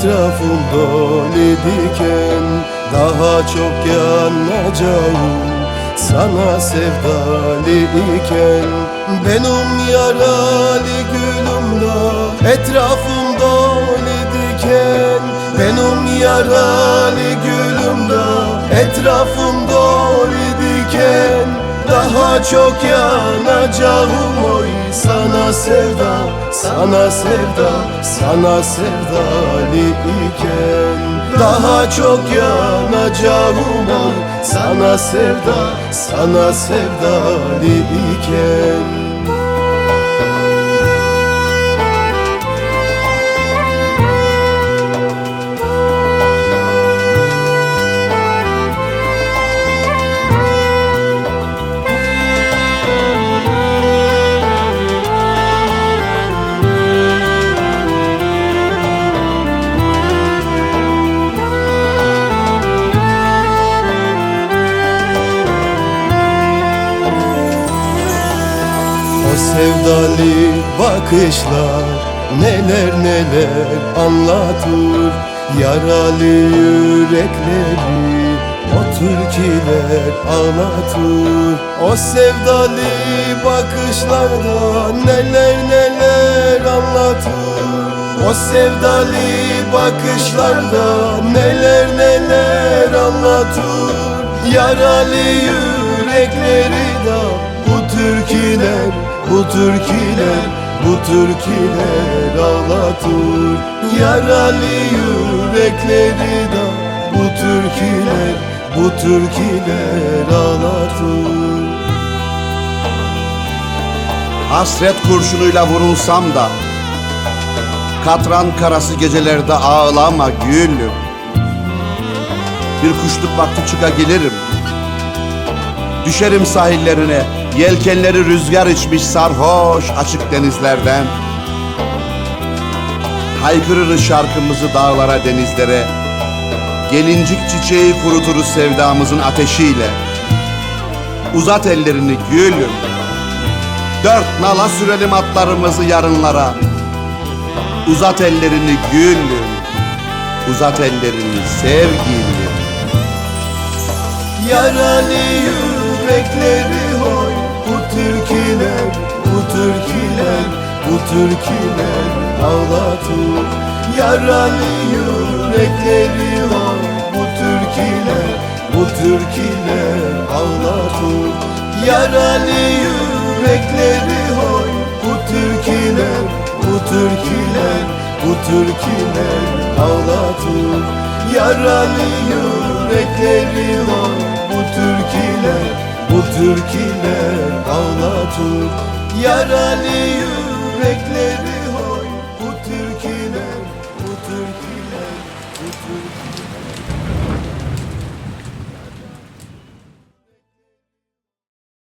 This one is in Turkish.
Etrafım dolu diken Daha çok yanacağım. Sana sevdalı iken Benim yaralı gülüm da Etrafım dolu diken Benim yaralı gülüm da Etrafım dolu diken Daha çok yanacağım oy. Sana sevda, sana sevda Sana sevdalı iken. Daha çok yanacağım oy. Sana sevda, sana sevdalı iken sevdalı bakışlar neler neler anlatır. Yaralı yürekleri o türküler ağlatır O sevdalı bakışlarda neler neler anlatır. O sevdalı bakışlarda neler neler anlatır. Yaralı yürekleri de bu türküler, bu türküler, ağlatır. Yaralı yürekleri de bu türküler, bu türküler ağlatır. Hasret kurşunuyla vurulsam da Katran karası gecelerde ağlama gülüm. Bir kuşluk vakti çıka gelirim. Düşerim sahillerine Yelkenleri rüzgar içmiş sarhoş açık denizlerden. Haykırırız şarkımızı dağlara denizlere. Gelincik çiçeği kuruturuz sevdamızın ateşiyle. Uzat ellerini gülüm Dört nala sürelim atlarımızı yarınlara. Uzat ellerini gülüm Uzat ellerini sevgilim. Yaralı yürekleri türküler, bu türküler, bu türküler ağlatır. Yaralı yürekleri hoy Bu türküler, bu türküler ağlatır. Yaralı yürekleri hoy Bu türküler, bu türküler, bu türküler ağlatır. Yaralı yürekleri var bu türküler, bu türküler Yaralı yürekleri